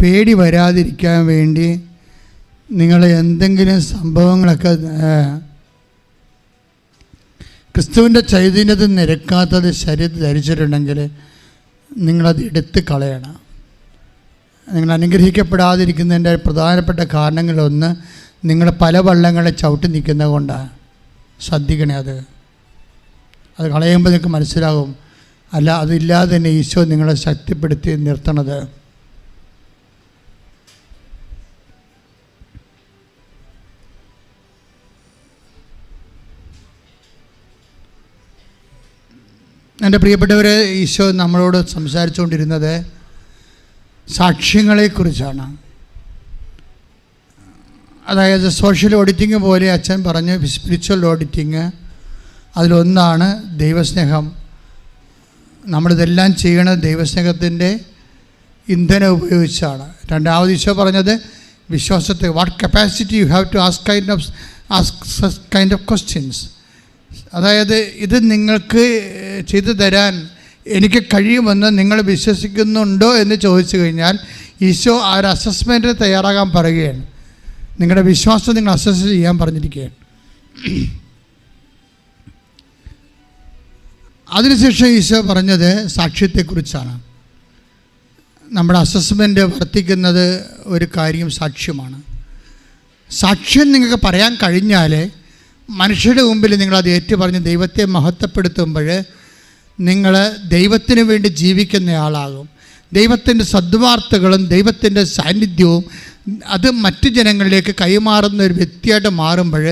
പേടി വരാതിരിക്കാൻ വേണ്ടി നിങ്ങൾ എന്തെങ്കിലും സംഭവങ്ങളൊക്കെ ക്രിസ്തുവിന്റെ ചൈതന്യത്തിൽ നിരക്കാത്തത് ശരീരത്തിൽ ധരിച്ചിട്ടുണ്ടെങ്കിൽ നിങ്ങളത് എടുത്ത് കളയണം. നിങ്ങൾ അനുഗ്രഹിക്കപ്പെടാതിരിക്കുന്നതിന്റെ പ്രധാനപ്പെട്ട കാരണങ്ങളൊന്ന് നിങ്ങൾ പല വള്ളങ്ങളെ ചവിട്ടി നിൽക്കുന്നത് കൊണ്ടാണ്. ശ്രദ്ധിക്കണേ അത്. അത് കളയുമ്പോൾ നിങ്ങൾക്ക് മനസ്സിലാകും. അല്ല അതില്ലാതെ തന്നെ ഈശോ നിങ്ങളെ ശക്തിപ്പെടുത്തി നിർത്തണത്. എന്റെ പ്രിയപ്പെട്ടവരെ ഈശോ നമ്മളോട് സംസാരിച്ചുകൊണ്ടിരുന്നത് സാക്ഷ്യങ്ങളെക്കുറിച്ചാണ്. അതായത് സോഷ്യൽ ഓഡിറ്റിംഗ് പോലെ അച്ഛൻ പറഞ്ഞ് സ്പിരിച്വൽ ഓഡിറ്റിങ് അതിലൊന്നാണ് ദൈവസ്നേഹം. നമ്മളിതെല്ലാം ചെയ്യണത് ദൈവസ്നേഹത്തിന്റെ ഇന്ധനം ഉപയോഗിച്ചാണ്. രണ്ടാമത് ഈശോ പറഞ്ഞത് വിശ്വാസത്തെ what capacity you have to ask kind of ask kind of questions അതായത് ഇത് നിങ്ങൾക്ക് ചെയ്തു തരാൻ എനിക്ക് കഴിയുമെന്ന് നിങ്ങൾ വിശ്വസിക്കുന്നുണ്ടോ എന്ന് ചോദിച്ചു കഴിഞ്ഞാൽ ഈശോ ആ ഒരു അസസ്മെന്റിന് തയ്യാറാകാൻ പറയുകയാണ്. നിങ്ങളുടെ വിശ്വാസം നിങ്ങൾ അസസ് ചെയ്യാൻ പറഞ്ഞിരിക്കുകയാണ്. അതിനുശേഷം ഈശോ പറഞ്ഞത് സാക്ഷ്യത്തെക്കുറിച്ചാണ്. നമ്മുടെ അസസ്മെന്റ് വർത്തിക്കുന്നത് ഒരു കാര്യം സാക്ഷ്യമാണ് സാക്ഷ്യം നിങ്ങൾക്ക് പറയാൻ കഴിഞ്ഞാൽ മനുഷ്യരുടെ മുമ്പിൽ നിങ്ങളത് ഏറ്റുപറഞ്ഞ് ദൈവത്തെ മഹത്വപ്പെടുത്തുമ്പോൾ നിങ്ങൾ ദൈവത്തിന് വേണ്ടി ജീവിക്കുന്ന ആളാകും. ദൈവത്തിന്റെ സദ്വാർത്തകളും ദൈവത്തിന്റെ സാന്നിധ്യവും അത് മറ്റു ജനങ്ങളിലേക്ക് കൈമാറുന്ന ഒരു വ്യക്തിയായിട്ട് മാറുമ്പോൾ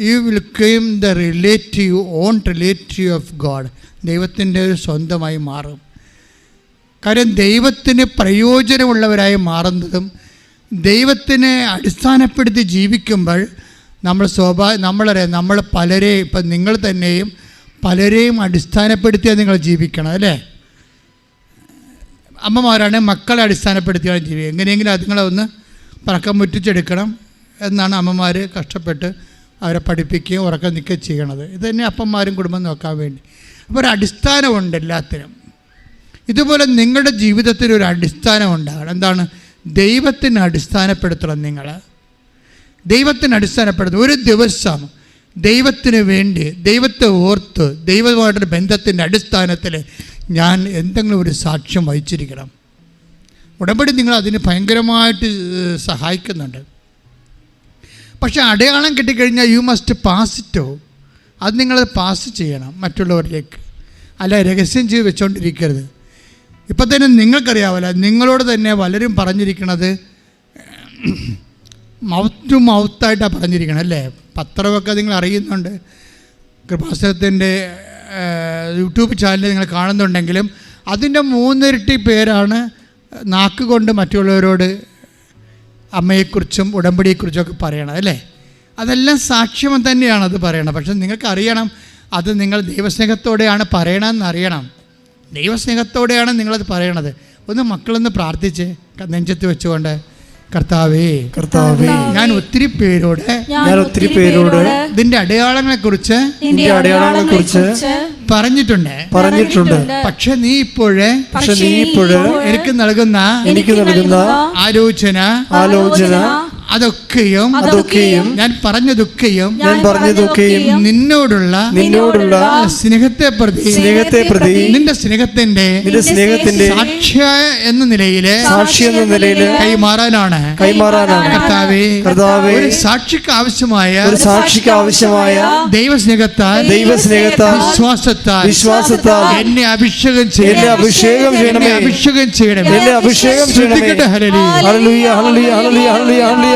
you will claim the relative on relative of God ദൈവത്തിന്റെ ഒരു സ്വന്തമായി മാറും. കാര്യം ദൈവത്തിന് പ്രയോജനമുള്ളവരായി മാറുന്നതും ദൈവത്തിനെ അടിസ്ഥാനപ്പെടുത്തി ജീവിക്കുമ്പോൾ നമ്മൾ സ്വാഭാവിക നമ്മളെ നമ്മൾ പലരെയും ഇപ്പം നിങ്ങൾ തന്നെയും പലരെയും അടിസ്ഥാനപ്പെടുത്തിയാണ് നിങ്ങൾ ജീവിക്കണം അല്ലേ? അമ്മമാരാണ് മക്കളെ അടിസ്ഥാനപ്പെടുത്തിയാണ് ജീവിക്കുക. എങ്ങനെയെങ്കിലും അതുങ്ങളെ ഒന്ന് പറക്കം മുറ്റിച്ചെടുക്കണം എന്നാണ് അമ്മമാർ കഷ്ടപ്പെട്ട് അവരെ പഠിപ്പിക്കുകയും ഉറക്കം നിൽക്കുകയും ചെയ്യണത്. ഇത് തന്നെ അപ്പന്മാരും കുടുംബം നോക്കാൻ വേണ്ടി. അപ്പോൾ ഒരു അടിസ്ഥാനമുണ്ട് എല്ലാത്തിനും. ഇതുപോലെ നിങ്ങളുടെ ജീവിതത്തിൽ ഒരു അടിസ്ഥാനം ഉണ്ടാകണം. എന്താണ്? ദൈവത്തിന് അടിസ്ഥാനപ്പെടുത്തണം നിങ്ങൾ ദൈവത്തിന് അടിസ്ഥാനപ്പെടുന്നത് ഒരു ദിവസം ദൈവത്തിന് വേണ്ടി ദൈവത്തെ ഓർത്ത് ദൈവമായിട്ടൊരു ബന്ധത്തിന്റെ അടിസ്ഥാനത്തിൽ ഞാൻ എന്തെങ്കിലും ഒരു സാക്ഷ്യം വഹിച്ചിരിക്കണം. ഉടമ്പടി നിങ്ങൾ അതിന് ഭയങ്കരമായിട്ട് സഹായിക്കുന്നുണ്ട്. പക്ഷെ അടയാളം കിട്ടിക്കഴിഞ്ഞാൽ യു മസ്റ്റ് പാസ് ഇറ്റോ അത് നിങ്ങൾ പാസ് ചെയ്യണം മറ്റുള്ളവരിലേക്ക്. അല്ല രഹസ്യം ചെയ്ത് വെച്ചുകൊണ്ടിരിക്കരുത് ഇപ്പം തന്നെ നിങ്ങൾക്കറിയാമല്ലോ നിങ്ങളോട് തന്നെ പലരും പറഞ്ഞിരിക്കണത് മൗത്ത് ടു മൗത്തായിട്ടാണ് പറഞ്ഞിരിക്കണം അല്ലേ? പത്രമൊക്കെ നിങ്ങൾ അറിയുന്നുണ്ട്. കൃപാസനത്തിന്റെ യൂട്യൂബ് ചാനൽ നിങ്ങൾ കാണുന്നുണ്ടെങ്കിലും അതിന്റെ മൂന്നിരട്ടി പേരാണ് നാക്ക് കൊണ്ട് മറ്റുള്ളവരോട് അമ്മയെക്കുറിച്ചും ഉടമ്പടിയെക്കുറിച്ചൊക്കെ പറയണം അല്ലേ? അതെല്ലാം സാക്ഷ്യം അത് പറയണം പക്ഷെ നിങ്ങൾക്കറിയണം അത് നിങ്ങൾ ദൈവസ്നേഹത്തോടെയാണ് പറയണമെന്ന് അറിയണം. ദൈവസ്നേഹത്തോടെയാണ് നിങ്ങളത് പറയണത്. ഒന്ന് മക്കളൊന്ന് പ്രാർത്ഥിച്ച് നെഞ്ചത്ത് വെച്ചുകൊണ്ട് കർത്താവേ കർത്താവേ ഞാൻ ഒത്തിരി പേരോട് ഞാൻ ഒത്തിരി പേരോട് ഇതിന്റെ അടയാളങ്ങളെ കുറിച്ച് അടയാളങ്ങളെ കുറിച്ച് പറഞ്ഞിട്ടുണ്ട്. പറഞ്ഞിട്ടുണ്ട്. പക്ഷെ നീ ഇപ്പോഴേ പക്ഷെ നീ ഇപ്പോഴേ എനിക്ക് നൽകുന്ന എനിക്ക് നൽകുന്ന ആലോചന ആലോചന അതൊക്കെയും അതൊക്കെയും ഞാൻ പറഞ്ഞതൊക്കെയും ഞാൻ പറഞ്ഞതൊക്കെയും നിന്നോടുള്ള നിന്നോടുള്ള സ്നേഹത്തെ പ്രതി സ്നേഹത്തെ പ്രതി നിന്റെ സ്നേഹത്തിന്റെ നിന്റെ സ്നേഹത്തിന്റെ സാക്ഷ്യ എന്ന നിലയിൽ സാക്ഷി എന്ന നിലയിൽ കൈമാറാനാണ് കൈമാറാനാണ് കർത്താവേ കർത്താവേ ഒരു സാക്ഷിക്ക് ആവശ്യമായ ഒരു സാക്ഷിക്ക് ആവശ്യമായ ദൈവസ്നേഹത്താൽ ദൈവസ്നേഹത്താൽ വിശ്വാസത്താൽ വിശ്വാസത്താൽ എന്നെ അഭിഷേകം ചെയ്യണം എന്നെ അഭിഷേകം എന്നെ ചെയ്യണമേ അഭിഷേകം ചെയ്യണമേ. എന്നെ അഭിഷേകം ചെയ്യണമേ. ശ്രദ്ധിക്കട്ടെ hallelujah. Hallelujah hallelujah hallelujah hallelujah.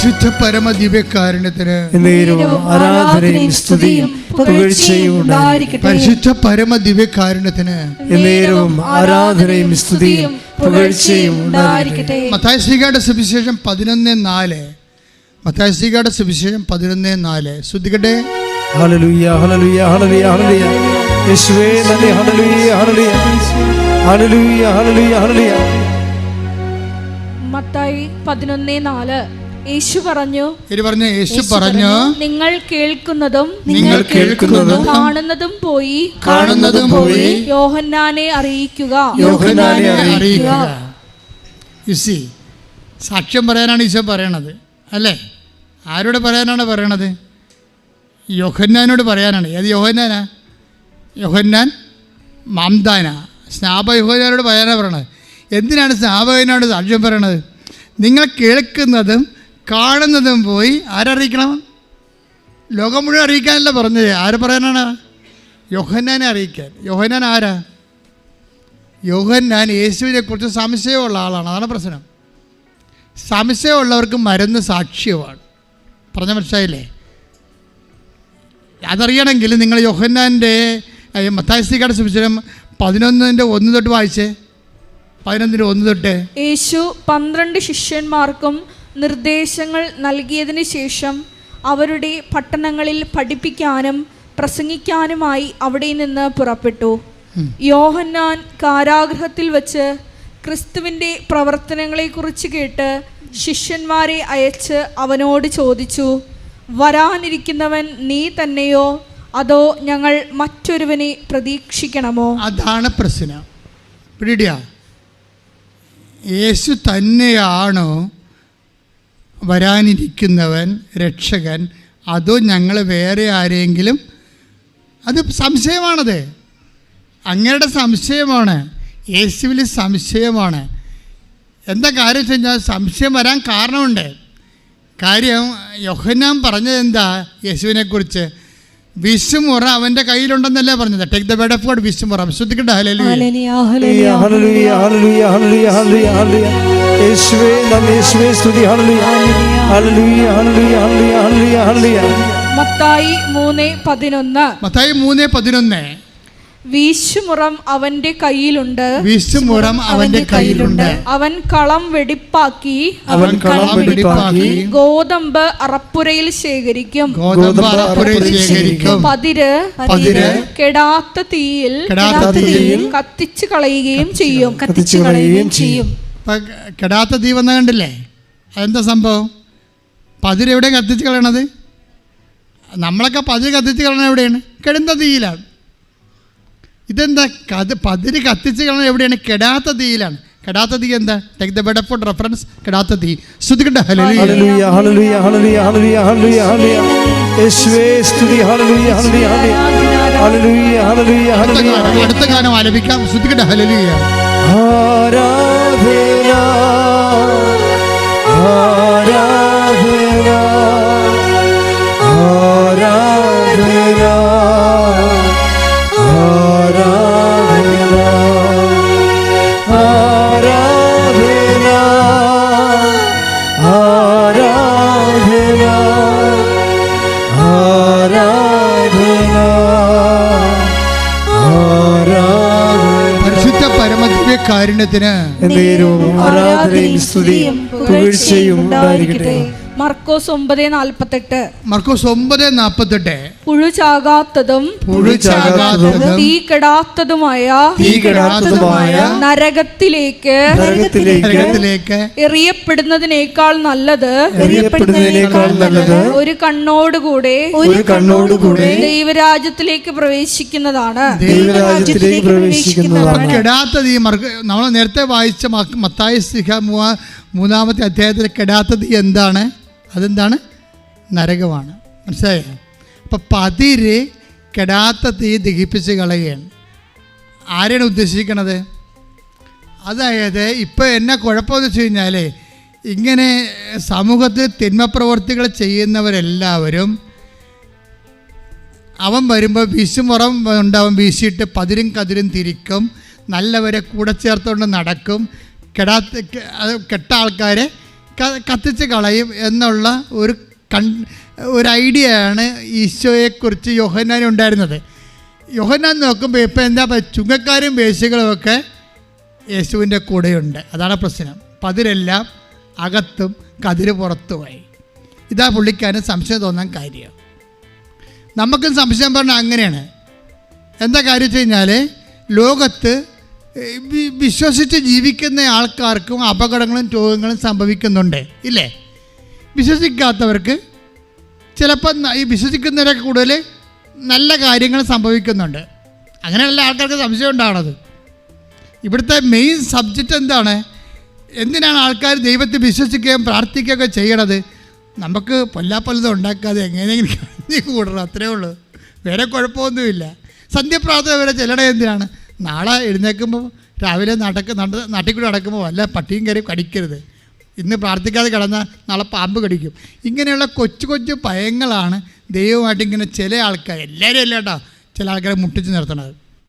പരിശുദ്ധ പരമ ദിവ്യകാരുണ്യത്തിന് ആരാധനയും സ്തുതിയും പുകഴ്ചയും പരിശുദ്ധ പരമ ദിവ്യകാരുണ്യത്തിന് എന്നേരവും ആരാധനയും സ്തുതിയും പുകഴ്ചയും സുവിശേഷം പതിനൊന്ന് നാല്. മത്തായ ശ്രീകാരുടെ സുവിശേഷം പതിനൊന്ന് നാല്. ശ്രദ്ധിക്കട്ടെ. Hallelujah hallelujah hallelujah hallelujah. യേശുവേ നന്ദി. Hallelujah hallelujah. Hallelujah hallelujah hallelujah. Mathai പതിനൊന്നേ നാല്. യേശു പറഞ്ഞു പറഞ്ഞു പറഞ്ഞ യേശു പറഞ്ഞു നിങ്ങൾ കേൾക്കുന്നതും നിങ്ങൾ കേൾക്കുന്നതും കാണുന്നതും പോയി കാണുന്നതും പോയി യോഹന്നാനെ അറിയിക്കുക. യോഹന്നാനെ അറിയിക്കുക. യുസി സാക്ഷ്യം പറയാനാണ് ഈശോ പറയണത് അല്ലേ? ആരോട് പറയാനാണ് പറയണത്? യോഹന്നാനോട് പറയാനാണ്. ഏത് യോഹന്നാനാ? യോഹന്നാൻ മാംദാന. സ്നാപ യോഹന്നാനോട് പറയാനാണ് പറയണത്. എന്തിനാണ് സ്നാപകനോട് സാക്ഷ്യം പറയണത്? നിങ്ങൾ കേൾക്കുന്നതും കാണുന്നതും പോയി ആരറിയിക്കണം? ലോകം മുഴുവൻ അറിയിക്കാനല്ല പറഞ്ഞത്? ആര് പറയാനാണ്? യോഹന്നാനെ അറിയിക്കാൻ. യോഹന്നാൻ ആരാ? യോഹന്നാൻ യേശുവിനെ കുറിച്ച് സംശയമുള്ള ആളാണ്. അതാണ് പ്രശ്നം. സംശയമുള്ളവർക്ക് മരുന്ന് സാക്ഷ്യമാണ്. പറഞ്ഞ മനസ്സിലായില്ലേ? അതറിയണമെങ്കിൽ നിങ്ങൾ യോഹന്നാന്റെ മത്തായസ്തിക്കാട് സുവിശേഷം പതിനൊന്നിന്റെ ഒന്ന് തൊട്ട് വായിച്ചേ. പതിനൊന്നിന്റെ ഒന്ന് തൊട്ട്. യേശു പന്ത്രണ്ട് ശിഷ്യന്മാർക്കും നിർദ്ദേശങ്ങൾ നൽകിയതിന് ശേഷം അവരുടെ പട്ടണങ്ങളിൽ പഠിപ്പിക്കാനും പ്രസംഗിക്കാനുമായി അവിടെ നിന്ന് പുറപ്പെട്ടു. യോഹന്നാൻ കാരാഗ്രഹത്തിൽ വച്ച് ക്രിസ്തുവിന്റെ പ്രവർത്തനങ്ങളെക്കുറിച്ച് കേട്ട് ശിഷ്യന്മാരെ അയച്ച് അവനോട് ചോദിച്ചു വരാനിരിക്കുന്നവൻ നീ തന്നെയോ? അതോ ഞങ്ങൾ മറ്റൊരുവനെ പ്രതീക്ഷിക്കണമോ? അതാണ് പ്രശ്നം. പിടിയാ യേശു തന്നെയാണോ വരാനിരിക്കുന്നവൻ രക്ഷകൻ അതോ ഞങ്ങൾ വേറെ ആരെങ്കിലും അത് സംശയമാണത്. അങ്ങയുടെ സംശയമാണ്. യേശുവിൽ സംശയമാണ്. എന്താ കാര്യം വെച്ച് കഴിഞ്ഞാൽ സംശയം വരാൻ കാരണമുണ്ട്. കാര്യം യോഹന്നാൻ പറഞ്ഞത് എന്താ യേശുവിനെക്കുറിച്ച്? വിശുമുറ അവന്റെ കയ്യിലുണ്ടെന്നല്ലേ പറഞ്ഞത്. Take the bed of God വിശുമുറ. ശ്രദ്ധിക്കട്ടെ hallelujah hallelujah hallelujah hallelujah hallelujah hallelujah യേശുവേ നന്ദി യേശുവേ സ്തുതി hallelujah. Hallelujah hallelujah hallelujah hallelujah hallelujah. Mathai മൂന്ന് പതിനൊന്ന്. മത്തായി മൂന്ന് പതിനൊന്ന്. വീശുമുറം അവന്റെ കയ്യിലുണ്ട്. വീശുമുറം അവന്റെ കയ്യിലുണ്ട്. അവൻ കളം വെടിപ്പാക്കി. അവൻ കളം വെടിപ്പാക്കി. ഗോതമ്പ് അറപ്പുരയിൽ ശേഖരിക്കും. ഗോതമ്പ് അറപ്പുരയിൽ ശേഖരിക്കും. പതിര് പതിര്. കെടാത്ത തീയിൽ കെടാത്ത തീയിൽ. കത്തിച്ചു കളയുകയും ചെയ്യും. കത്തിച്ചു കളയുകയും ചെയ്യും. ഇപ്പൊ കെടാത്ത തീ വന്ന കണ്ടില്ലേ? അതെന്താ സംഭവം? പതിരെവിടെ കത്തിച്ച് കളയണത്? നമ്മളൊക്കെ പതിര് കത്തിച്ച് കളയണത് എവിടെയാണ്? കെടുന്ന തീയിലാണ്. ഇതെന്താ? കത് പതിര് കത്തിച്ച് കളയണത് എവിടെയാണ്? കെടാത്ത തീയിലാണ്. കെടാത്ത തീ എന്താ? Take the bed for reference കെടാത്ത തീ. ശ്രദ്ധിക്കട്ടെ അടുത്ത ഗാനം ആലപിക്കാം. Hallelujah hallelujah. Hallelujah Oh. കാരുണ്യത്തിന് ആരാധനയും സ്തുതിയും പുകഴ്ചയും ഉണ്ടായിരിക്കട്ടെ. മർക്കോസ് ഒമ്പത് നാൽപ്പത്തെട്ട്. മർക്കോസ് ഒമ്പത് നാപ്പത്തെട്ട്. പുഴുചാകാത്തതും പുഴുചാകാത്തതും പുഴു ചാകാത്തതും തീ കെടാത്തതുമായ തീ കെടാത്തതുമായ നരകത്തിലേക്ക് നരകത്തിലേക്ക് എറിയപ്പെടുന്നതിനേക്കാൾ നല്ലത് എറിയപ്പെടുന്നതിനേക്കാൾ നല്ലത് ഒരു കണ്ണോടുകൂടെ ഒരു കണ്ണോടുകൂടെ ദൈവരാജ്യത്തിലേക്ക് പ്രവേശിക്കുന്നതാണ്. ദൈവരാജ്യത്തിലേക്ക് പ്രവേശിക്കുന്നതാണ്. കെടാത്തത് ഈ മർക്ക നമ്മൾ നേരത്തെ വായിച്ച മത്തായ സിഹ മൂന്നാമത്തെ അധ്യായത്തിൽ കെടാത്തത് എന്താണ്? അതെന്താണ്? നരകമാണ്. മനസ്സിലായോ? അപ്പം പതിര് കെടാത്ത തീ ദഹിപ്പിച്ച് കളയുകയാണ്. ആരെയാണ് ഉദ്ദേശിക്കണത് അതായത് ഇപ്പോൾ എന്നെ കുഴപ്പമെന്ന് വെച്ച് കഴിഞ്ഞാൽ ഇങ്ങനെ സമൂഹത്തിൽ തിന്മപ്രവർത്തികൾ ചെയ്യുന്നവരെല്ലാവരും അവൻ വരുമ്പോൾ വിശുമുറം ഉണ്ടാവും വീശിയിട്ട് പതിരും കതിരും തിരിക്കും നല്ലവരെ കൂടെ ചേർത്തുകൊണ്ട് നടക്കും കെടാത്ത കെട്ട ആൾക്കാരെ കത്തിച്ച് കളയും എന്നുള്ള ഒരു കൺ ഒരു ഐഡിയയാണ് ഈശോയെക്കുറിച്ച് യോഹന്നാൻ ഉണ്ടായിരുന്നത്. യോഹന്നാൻ നോക്കുമ്പോൾ ഇപ്പം എന്താ ചുങ്കക്കാരും വേശികളും ഒക്കെ യേശുവിന്റെ കൂടെയുണ്ട്. അതാണ് പ്രശ്നം. അപ്പം അതിലെല്ലാം അകത്തും കതിര് പുറത്തുമായി. ഇതാ പുള്ളിക്കാരൻ സംശയം തോന്നാൻ കാര്യം. നമുക്കും സംശയം പറഞ്ഞാൽ അങ്ങനെയാണ്. എന്താ കാര്യം വെച്ച് കഴിഞ്ഞാൽ ലോകത്ത് വിശ്വസിച്ച് ജീവിക്കുന്ന ആൾക്കാർക്കും അപകടങ്ങളും രോഗങ്ങളും സംഭവിക്കുന്നുണ്ട്. ഇല്ലേ? വിശ്വസിക്കാത്തവർക്ക് ചിലപ്പോൾ ഈ വിശ്വസിക്കുന്നവരൊക്കെ കൂടുതൽ നല്ല കാര്യങ്ങൾ സംഭവിക്കുന്നുണ്ട്. അങ്ങനെയുള്ള ആൾക്കാർക്ക് സംശയം ഉണ്ടാവണത് ഇവിടുത്തെ മെയിൻ സബ്ജക്റ്റ് എന്താണ്? എന്തിനാണ് ആൾക്കാർ ദൈവത്തെ വിശ്വസിക്കുകയും പ്രാർത്ഥിക്കുകയൊക്കെ ചെയ്യണത്? നമുക്ക് പൊല്ലാപ്പല്ലതും ഉണ്ടാക്കാതെ എങ്ങനെയെങ്കിലും കൂടണം അത്രേ ഉള്ളൂ. വേറെ കുഴപ്പമൊന്നുമില്ല. സന്ധ്യപ്രാർത്ഥന വരെ ചെല്ലണ എന്തിനാണ്? നാളെ എഴുന്നേൽക്കുമ്പോൾ രാവിലെ നടക്ക് നട നാട്ടിൽ കൂടെ നടക്കുമ്പോൾ വല്ല പട്ടിയും കയറി കടിക്കരുത്. ഇന്ന് പ്രാർത്ഥിക്കാതെ കിടന്നാൽ നാളെ പാമ്പ് കടിക്കും. ഇങ്ങനെയുള്ള കൊച്ചു കൊച്ചു ഭയങ്ങളാണ് ദൈവമായിട്ട് ഇങ്ങനെ ചില ആൾക്കാർ എല്ലാവരും അല്ല കേട്ടോ ചില ആൾക്കാരെ മുട്ടിച്ച് നിർത്തണത്